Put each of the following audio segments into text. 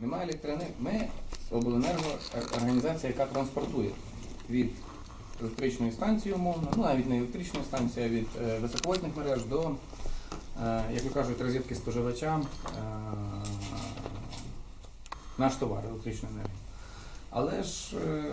Немає електроенергії. Ми обленерго організація, яка транспортує від електричної станції умовно, ну навіть не електричної станції, а від е, високовольтних мереж до, е, як то кажуть, розетки споживача е, наш товар електричної енергії. Але ж, е,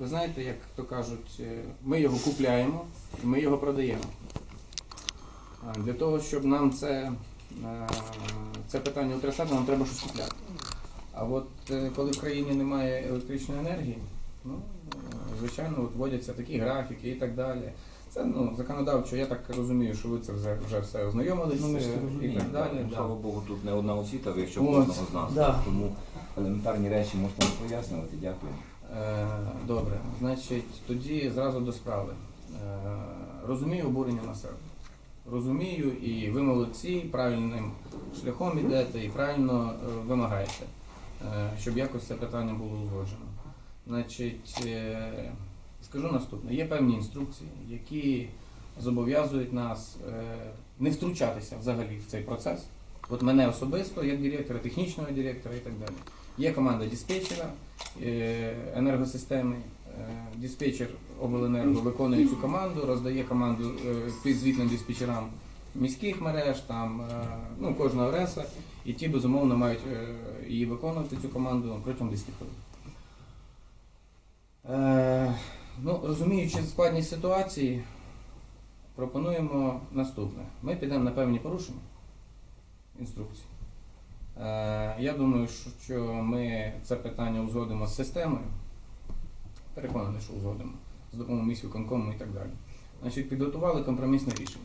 ви знаєте, як то кажуть, е, ми його купляємо і ми його продаємо. Для того, щоб нам це, е, це питання утрясати, нам треба щось купляти. А от е, коли в країні немає електричної енергії, ну, звичайно, от вводяться такі графіки і так далі. Це ну, законодавчо, я так розумію, що ви це вже, вже все ознайомились Ну, е, і так далі. Ну, да. Слава Богу, тут не одна освіта, якщо От, кожного з нас. да. Тому елементарні речі можна пояснювати. Дякую. Е, Добре, значить, тоді зразу до справи. Е, Розумію обурення населення. Розумію, і ви молодці, правильним шляхом йдете і правильно вимагаєте, щоб якось це питання було узгоджено. Значить, е, скажу наступне: є певні інструкції, які зобов'язують нас е, не втручатися взагалі в цей процес. От мене особисто, як директора, технічного директора і так далі. Є команда диспетчера, е, енергосистеми. Е, Диспетчер обленерго виконує цю команду, роздає команду е, підзвітним диспетчерам міських мереж, там, е, ну, кожного РЕСа, і ті, безумовно, мають е, її виконувати цю команду протягом 10 хвилин. Е, ну, розуміючи складність ситуації, пропонуємо наступне. Ми підемо на певні порушення інструкцій. Е, Я думаю, що- ми це питання узгодимо з системою. Переконаний, що узгодимо з допомогою міськвиконкому і так далі. Значить, підготували компромісне рішення.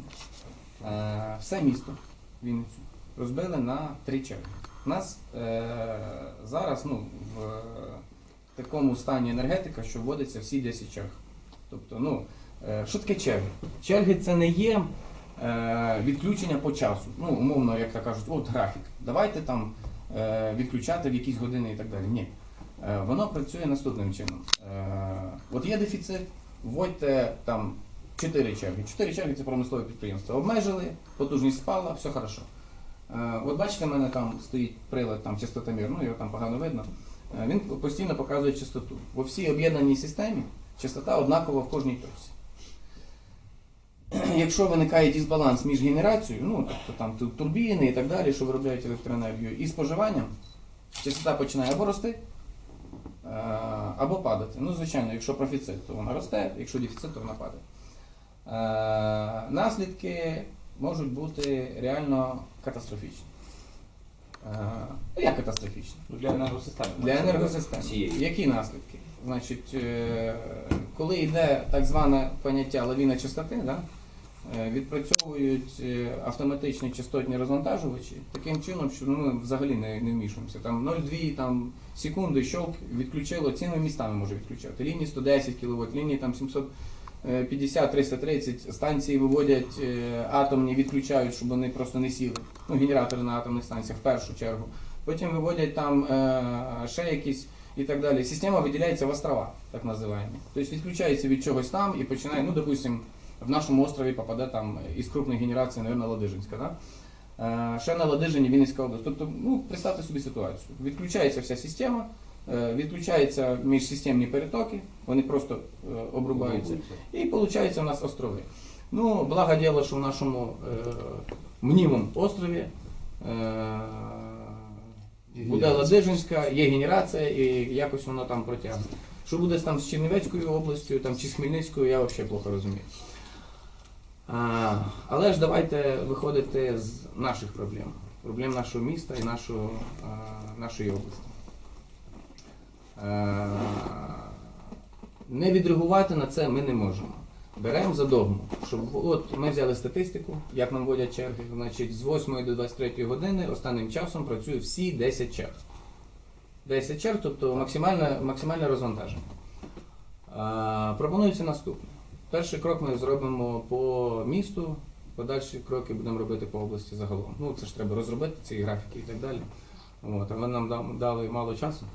Е, Все місто Вінницю розбили на три черги. У нас е, зараз ну, в такому стані енергетика, що вводиться всі 10 черг. Тобто, ну, е, що таке черги? Черги це не є е, відключення по часу. Ну, умовно, як то кажуть, от графік. Давайте там е, відключати в якісь години і так далі. Ні. Е, воно працює наступним чином. Е, от є дефіцит, вводьте там 4 черги. 4 черги це промислове підприємство. Обмежили, потужність спала, все хорошо. Е, от бачите, в мене там стоїть прилад там частотомір, ну його там погано видно. Е, Він постійно показує частоту. Во всій об'єднаній системі частота однакова в кожній точці. Якщо виникає дисбаланс між генерацією, ну тобто там турбіни і так далі, що виробляють електроенергію, і споживанням, частота починає або рости, е, або падати. Ну, звичайно, якщо профіцит, то вона росте, якщо дефіцит, то вона падає. Наслідки можуть бути реально катастрофічні. Е, Ну, як катастрофічні? Ну, для енергосистеми. Для енергосистем. Всієї. Які наслідки? Значить, е, коли йде так зване поняття лавіна частоти, да, е, відпрацьовують е, автоматичні частотні розвантажувачі таким чином, що ну, ми взагалі не, не вмішуємося. Там 0,2 там, секунди щовк відключило, цілими містами може відключати. Лінії 110 кВт, лінії там 750-330 станції виводять е, атомні, відключають, щоб вони просто не сіли. Ну, генератори на атомних станціях в першу чергу. Потім виводять там е, ще якісь і так далі. Система виділяється в острова, так називаємо. Тобто відключається від чогось там і починає, ну, допустим, в нашому острові попаде там із крупних генерацій, мабуть, Ладижинська. Да? Е, ще на Ладижині Вінницька область. Тобто, ну, представте собі ситуацію. Відключається вся система, відключаються міжсистемні перетоки, вони просто е, обрубаються. І виходить у нас острови. Ну, благо діло, що в нашому е, мнімому острові е, буде Ладижинська, є генерація і якось воно там протягне. Що буде там з Чернівецькою областю там, чи з Хмельницькою, я взагалі плохо розумію. А, але ж давайте виходити з наших проблем, проблем нашого міста і нашого, а, нашої області. Е, не відреагувати на це ми не можемо. Беремо за догму, щоб от ми взяли статистику, як нам вводять черги. Значить, з 8 до 23 години останнім часом працює всі 10 черг. 10 черг, тобто максимальне, максимальне розвантаження. А, пропонується наступне. Перший крок ми зробимо по місту, подальші кроки будемо робити по області загалом. Ну, це ж треба розробити ці графіки і так далі. От, а ви нам дали мало часу.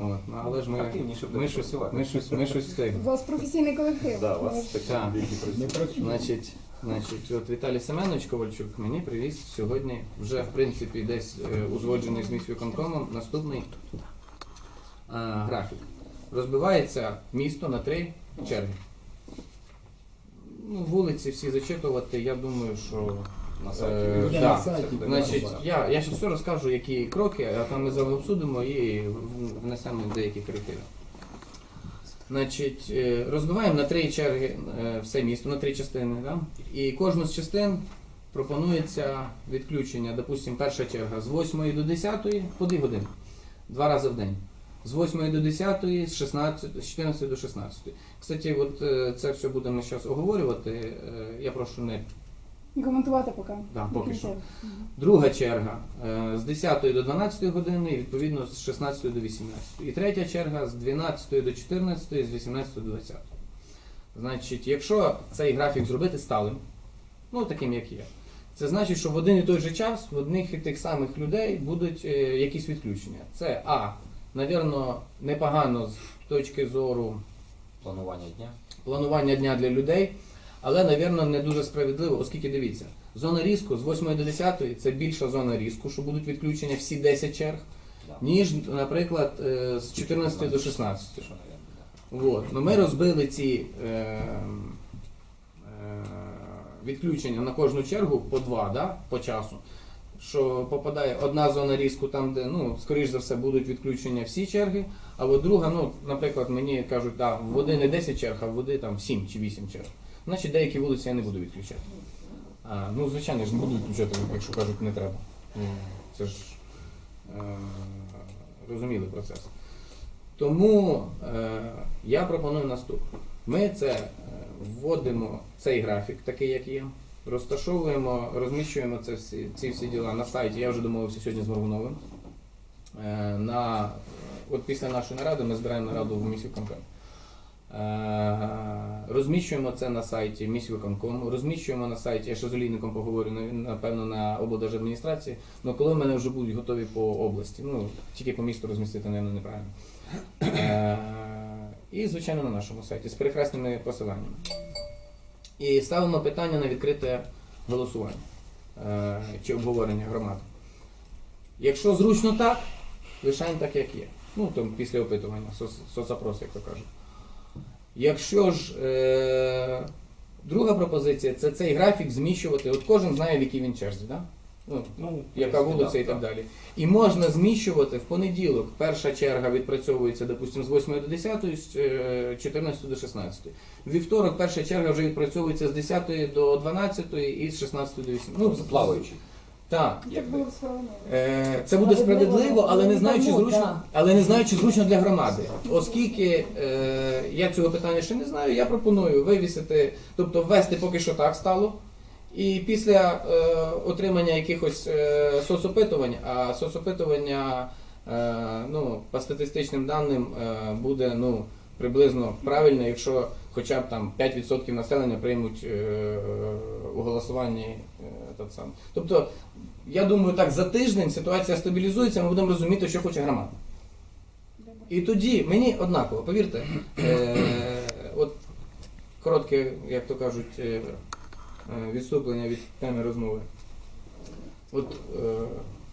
От, ну, але ж ми, Активніше ми, щось, ми, щось, ми щось У вас професійний колектив. Да, у вас ж- такі Так. люди, які працюють. Значить, значить, от Віталій Семенович Ковальчук мені привіз сьогодні, вже в принципі десь е, узгоджений з міськвиконкомом, наступний е, графік. Розбивається місто на три черги. Ну, вулиці всі зачитувати, я думаю, що. На Е, сайті. Буде да. Значить, я, я ще все розкажу, які кроки, а там ми з вами обсудимо і в- внесемо деякі корективи. Значить, е, розбиваємо на три черги е, все місто, на три частини. Да? І кожну з частин пропонується відключення, допустимо, перша черга з 8 до 10 по 2 години, два рази в день. З 8 до 10, з 16, з 14 до 16. Кстати, от е, це все будемо зараз оговорювати. Е, Я прошу не Коментувати поки. Да, поки що. Друга черга е, з 10 до 12 години, і відповідно з 16 до 18. І третя черга з 12 до 14, з 18 до 20. Значить, якщо цей графік зробити сталим, ну таким як є, це значить, що в один і той же час в одних і тих самих людей будуть е, якісь відключення. Це А, навірно, непогано з точки зору Планування дня. планування дня для людей, але, навірно, не дуже справедливо, оскільки дивіться, зона різку з 8 до 10 це більша зона різку, що будуть відключення всі 10 черг, ніж, наприклад, е, з 14 до 16. Що, навірно, да. От. Ну, ми розбили ці е, е, відключення на кожну чергу по два да, по часу. Що попадає одна зона різку там, де, ну, скоріш за все, будуть відключення всі черги, а от друга, ну, наприклад, мені кажуть, да, в води не 10 черг, а води там 7 чи 8 черг. Значить, деякі вулиці я не буду відключати. А, ну, звичайно ж, не буду відключати, якщо кажуть, не треба. Ну, це ж е, розумілий процес. Тому е, я пропоную наступне. Ми це е, вводимо цей графік, такий як є, розташовуємо, розміщуємо це всі, ці всі діла на сайті. Я вже домовився сьогодні з Горгуновим. Е, на, от після нашої наради ми збираємо нараду в міськвиконком. Е, розміщуємо це на сайті міськвиконкому, розміщуємо на сайті, я ще з олійником поговорю, напевно, на облдержадміністрації, але коли в мене вже будуть готові по області, ну, тільки по місту розмістити, мабуть, неправильно. Е, І, звичайно, на нашому сайті з перехресними посиланнями. І ставимо питання на відкрите голосування е, чи обговорення громади. Якщо зручно так, лишаємо так, як є. Ну, там після опитування, соц- соцопрос, як то кажуть. Якщо ж е, друга пропозиція це цей графік зміщувати, от кожен знає, в якій він черзі, да? ну, Ну, яка вулиця і так да. далі. І можна зміщувати в понеділок. Перша черга відпрацьовується, допустимо, з 8 до 10, з е, 14 до 16. Вівторок перша черга вже відпрацьовується з 10 до 12 і з 16 до 18. Ну, Ну, плаваючи. Так. Якби. Е, Це буде справедливо, але не знаю, чи зручно, але не знаю, чи зручно для громади. Оскільки е, я цього питання ще не знаю, я пропоную вивісити, тобто ввести поки що так стало. І після е, отримання якихось е, соцопитувань, а соцопитування е, ну, по статистичним даним е, буде ну, приблизно правильно, якщо хоча б там 5% населення приймуть е, у голосуванні е, тот сам. Тобто, я думаю, так за тиждень ситуація стабілізується, ми будемо розуміти, що хоче громада. І тоді мені однаково, повірте, е, от коротке, як то кажуть, відступлення від теми розмови. От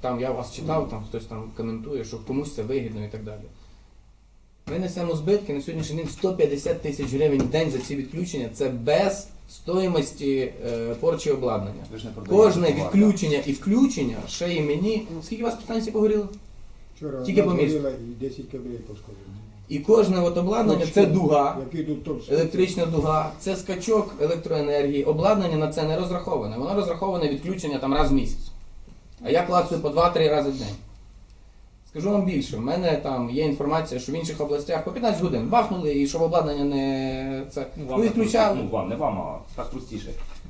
там я вас читав, там хтось там коментує, що комусь це вигідно і так далі. Ми несемо збитки на сьогоднішній день 150 тисяч гривень в день за ці відключення. Це без стоїмості е, порчі обладнання. Ви ж не продаєте Кожне товар, відключення і включення ще й мені. Скільки у вас підстанцій погоріло? Вчора Тільки по місту. і 10 кабелей пошкодили. І кожне от обладнання це дуга, Які електрична дуга, це скачок електроенергії. Обладнання на це не розраховане. Воно розраховане відключення там раз в місяць. А я клацаю по 2-3 рази в день. Скажу вам більше, в мене там є інформація, що в інших областях по 15 годин бахнули і щоб обладнання не це. Ну, Ну, вам, так відключали. прості- ну, вам, не вам, а так простіше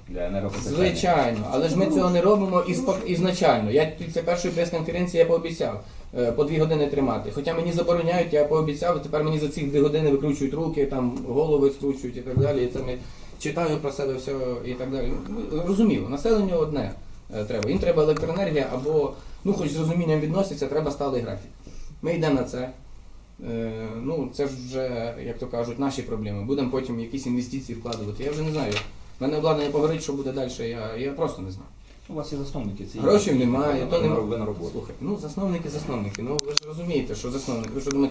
для енергопостачання. Звичайно, але ж ми цього не робимо і спок- ізначально. Я після першої прес-конференції я пообіцяв е, по дві години тримати. Хоча мені забороняють, я пообіцяв, тепер мені за ці дві години викручують руки, там голови скручують і так далі. І це ми читаю про себе все і так далі. Ну, Розуміло, населенню одне е, треба. Їм треба електроенергія або, ну хоч з розумінням відносяться, треба сталий графік. Ми йдемо на це. Е, ну, це ж вже, як то кажуть, наші проблеми. Будемо потім якісь інвестиції вкладувати. Я вже не знаю. В мене обладнання погорить, що буде далі, я, я просто не знаю. У вас є засновники. Це Грошей немає, то немає. Ви на роботу. Слухай, ну засновники, засновники. Ну ви ж розумієте, що засновники. Ви що думаєте,